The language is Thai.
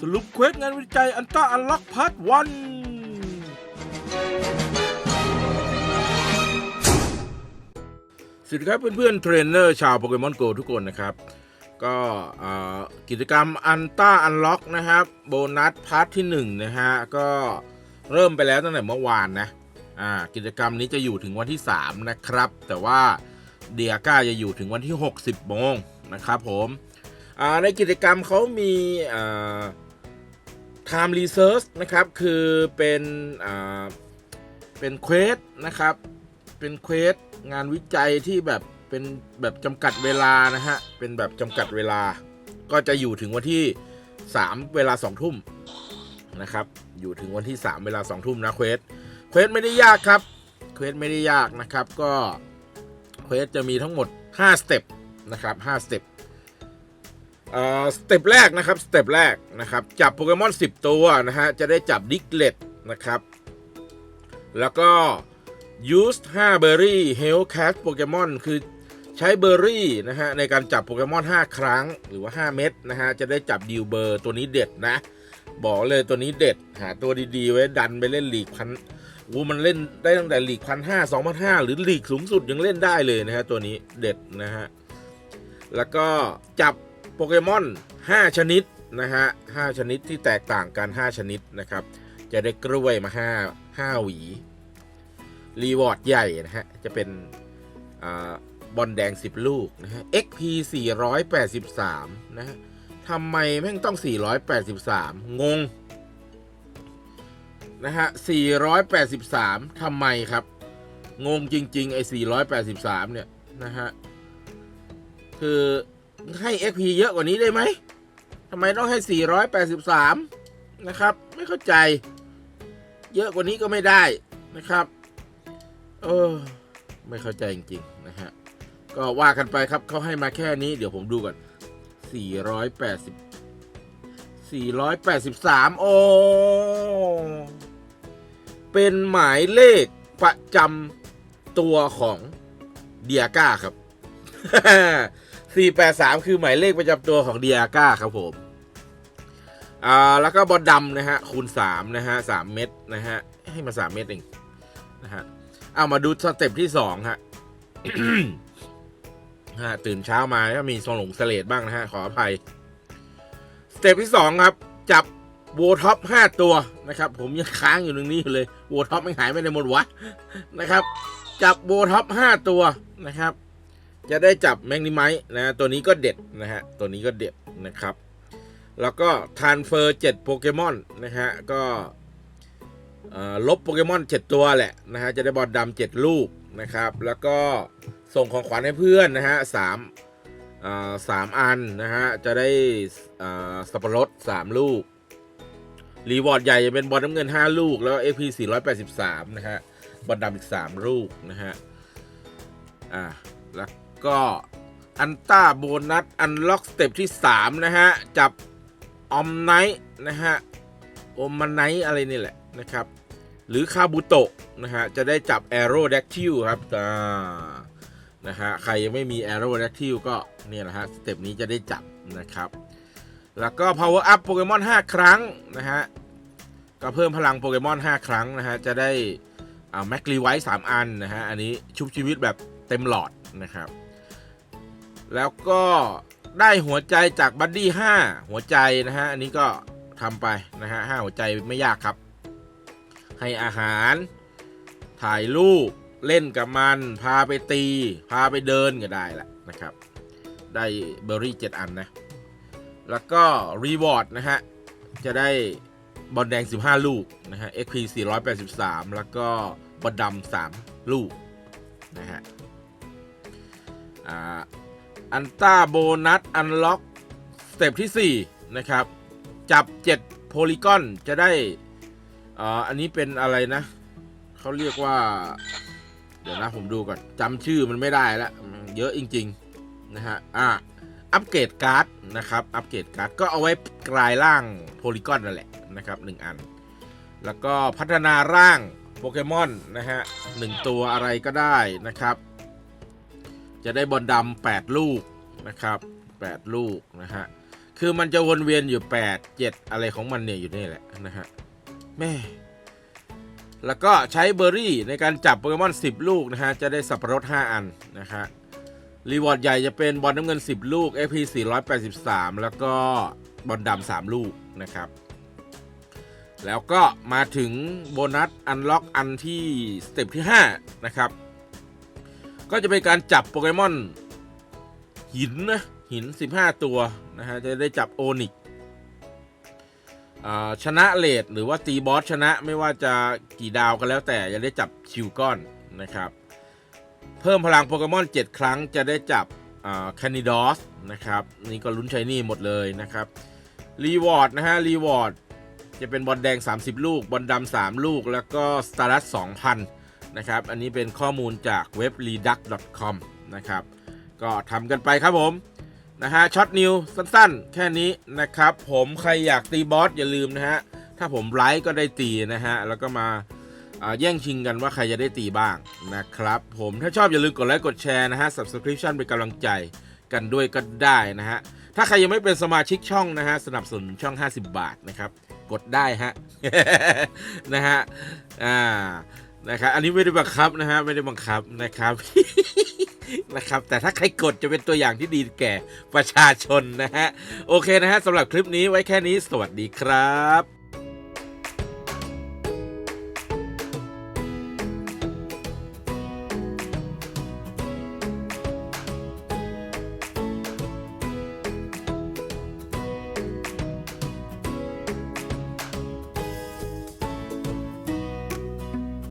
สรุปเควสงานวิจัยอันต้าอันล็อกพาร์ทวันสวัสดีครับเพื่อนๆเทรนเนอร์ชาวโปเกมอนโกทุกคนนะครับ ก็กิจกรรมอันต้าอันล็อกนะครับโบนัสพาร์ทที่1นะฮะก็เริ่มไปแล้วตั้งแต่เมื่อวานนะกิจกรรมนี้จะอยู่ถึงวันที่ 3 นะครับ แต่ว่าเดียก้าจะอยู่ถึงวันที่ 60โมงนะครับผมในกิจกรรมเขามีา time research นะครับคือเป็นเป็นเควสนะครับเป็นเควสงานวิจัยที่แบบเป็นแบบจำกัดเวลานะฮะเป็นแบบจำกัดเวลา ก็จะอยู่ถึงวันที่ 3 เวลา 2 ทุ่มนะครับอยู่ถึงวันที่ 3 เวลา 2 ทุ่มนะเควสเควสไม่ได้ยากครับเควสไม่ได้ยากนะครับก็เควสจะมีทั้งหมด 5 สเต็ปนะครับ5สเต็ป สเต็ปแรกนะครับสเต็ปแรกนะครับจับโปเกมอน 10 ตัวนะฮะจะได้จับดิกเลตนะครับ แล้วก็ use 5เบอร์รี่ health cast โปเกมอนคือใช้เบอร์รี่นะฮะในการจับโปเกมอน 5 ครั้งหรือว่า 5 เม็ดนะฮะจะได้จับดิวเบอร์ตัวนี้เด็ดนะ บอกเลยตัวนี้เด็ด หาตัวดีๆ ไว้ดันไปเล่นลีกพันวูมันเล่นได้ตั้งแต่ลีกพันห้าสองพันห้าหรือลีกสูงสุดยังเล่นได้เลยนะฮะตัวนี้เด็ดนะฮะแล้วก็จับ โปเกมอน 5 ชนิดนะฮะ5ชนิดที่แตกต่างกัน 5 ชนิดนะครับ จะได้กล้วยมา 5 5 หวี รีวอร์ดใหญ่นะฮะ จะเป็นอบอลแดง 10 ลูกนะฮะ XP 483 นะฮะทำไมแม่งต้อง 483 งง นะฮะ 483 ทำไมครับ งงจริง ๆ ไอ้ 483 เนี่ย นะฮะ คือ ให้ XP เยอะกว่านี้ได้ไหมทำไมต้องให้ 483 นะครับ ไม่เข้าใจ เยอะกว่านี้ก็ไม่ได้นะครับเออไม่เข้าใจจริงๆนะฮะ ก็ว่ากันไปครับเขาให้มาแค่นี้ เดี๋ยวผมดูก่อน480 483 โอ้ เป็นหมายเลขประจำตัวของเดียก้าครับ 483 คือหมายเลขประจำตัวของเดียก้าครับผมอ่าแล้วก็บอลดำนะฮะคูณ3นะฮะ3เม็ดนะฮะให้มา 3 เม็ดเองนะฮะเอามาดูสเต็ปที่2ฮะฮะตื่นเช้ามาก็มีทรงหลงเลดบ้างนะฮะขออภัยสเต็ปที่ 2 ครับ จับโวท็อป5ตัวนะครับ ผมยังค้างอยู่ตรงนี้อยู่เลยโวท็อปไม่หายไปในหมดวะนะครับ จับโวท็อป5ตัวนะครับ จะได้จับแมงนิไมต์นะตัวนี้ก็เด็ดนะฮะตัวนี้ก็เด็ดนะครับ แล้วก็ทานเฟอร์7โปเกมอนนะฮะก็ลบโปเกมอน 7 ตัวแหละนะฮะจะได้บอลดำ7ลูกนะครับ แล้วก็ส่งของขวัญให้เพื่อนนะฮะสามอ่าสามอันนะฮะจะได้อ่าสับปะรด3 ลูก รีวอร์ดใหญ่จะเป็นบอลน้ำเงิน 5 ลูก แล้ว AP 483 นะฮะบอลดำอีก 3 ลูกนะฮะอ่าแล้ว ก็อันต้าโบนัส อันล็อกสเต็ปที่ 3 นะฮะ จับอมไนท์นะฮะโอมันไนท์อะไรนี่แหละนะครับ หรือคาบุโตะนะฮะ จะได้จับ a อโร d a c t y l ครับอ่านะฮะ ใครยังไม่มี a อโร d a c t y l ก็เนี่ยแหละฮะ สเต็ปนี้จะได้จับนะครับ แล้วก็ power up โปเกมอน 5 ครั้งนะฮะ ก็เพิ่มพลังโปเกมอน 5 ครั้งนะฮะ จะได้อ่าแม็กลีไวท์3อันนะฮะ อันนี้ชุบชีวิตแบบเต็มหลอดนะครับ แล้วก็ได้หัวใจจากบัดดี้5หัวใจนะฮะ อันนี้ก็ทำไปนะฮะ5หัวใจไม่ยากครับ ให้อาหาร ถ่ายรูป เล่นกับมัน พาไปตี พาไปเดินก็ได้แหละนะครับ ได้เบอร์รี่7อันนะ แล้วก็รีวอร์ดนะฮะ จะได้บอลแดง 15 ลูกนะฮะ XP 483 แล้วก็บอลดำ3ลูกนะฮะอ่า อันต้าโบนัส อันล็อก สเต็ปที่ 4 นะครับ จับ 7 โพลีกอนจะได้อ่าอันนี้เป็นอะไรนะ เขาเรียกว่า เดี๋ยวนะผมดูก่อนจำชื่อมันไม่ได้แล้ว เยอะจริง ๆ นะฮะ อ่าอัปเกรดการ์ดนะครับ อัปเกรดการ์ดก็เอาไว้กลายร่างโพลีกอนนั่นแหละนะครับหนึ่งอัน แล้วก็พัฒนาร่างโปเกมอนนะฮะหนึ่งตัวอะไรก็ได้นะครับ จะได้บอลดำ8ลูกนะครับ8ลูกนะฮะคือมันจะวนเวียนอยู่8 7อะไรของมันเนี่ยอยู่นี่แหละนะฮะแม่แล้วก็ใช้เบอร์รี่ในการจับโปเกมอน 10 ลูกนะฮะ จะได้สับปะรด 5 อันนะฮะรีวอร์ดใหญ่จะเป็นบอลน้ำเงิน 10 ลูก FP 483 แล้วก็บอลดำ3 ลูกนะครับ แล้วก็มาถึงโบนัส อันล็อกอันที่สเต็ปที่ 5 นะครับ ก็จะเป็นการจับโปเกมอน หินนะ หิน 15 ตัวนะฮะ จะได้จับโอนิกชนะเลดหรือว่าตีบอสชนะไม่ว่าจะกี่ดาวก็แล้วแต่จะได้จับชิวก้อนนะครับ เพิ่มพลังโปเกมอน 7 ครั้งจะได้จับแคนิดอสนะครับ นี่ก็ลุ้นใช้นี่หมดเลยนะครับรีวอร์ดนะฮะรีวอร์ดจะเป็นบอลแดง 30 ลูก บอลดำ3ลูกแล้วก็สตาร์ลัส2,000 นะครับ อันนี้เป็นข้อมูลจากเว็บ reduct.com นะครับ ก็ทำกันไปครับผมนะฮะช็อตนิวสั้นๆ แค่นี้นะครับ ผมใครอยากตีบอสอย่าลืมนะฮะ ถ้าผมไลฟ์ก็ได้ตีนะฮะ แล้วก็มาอ่าแย่งชิงกันว่าใครจะได้ตีบ้างนะครับ ผมถ้าชอบอย่าลืมกดไลค์กดแชร์นะฮะ subscription เป็นกำลังใจกันด้วยก็ได้นะฮะ ถ้าใครยังไม่เป็นสมาชิกช่องนะฮะ สนับสนุนช่อง 50 บาทนะครับ กดได้ฮะนะฮะอ่า นะครับอันนี้ไม่ได้บังคับนะฮะไม่ได้บังคับนะครับนะครับ แต่ถ้าใครกดจะเป็นตัวอย่างที่ดีแก่ประชาชนนะฮะโอเคนะฮะสำหรับคลิปนี้ไว้แค่นี้สวัสดีครับ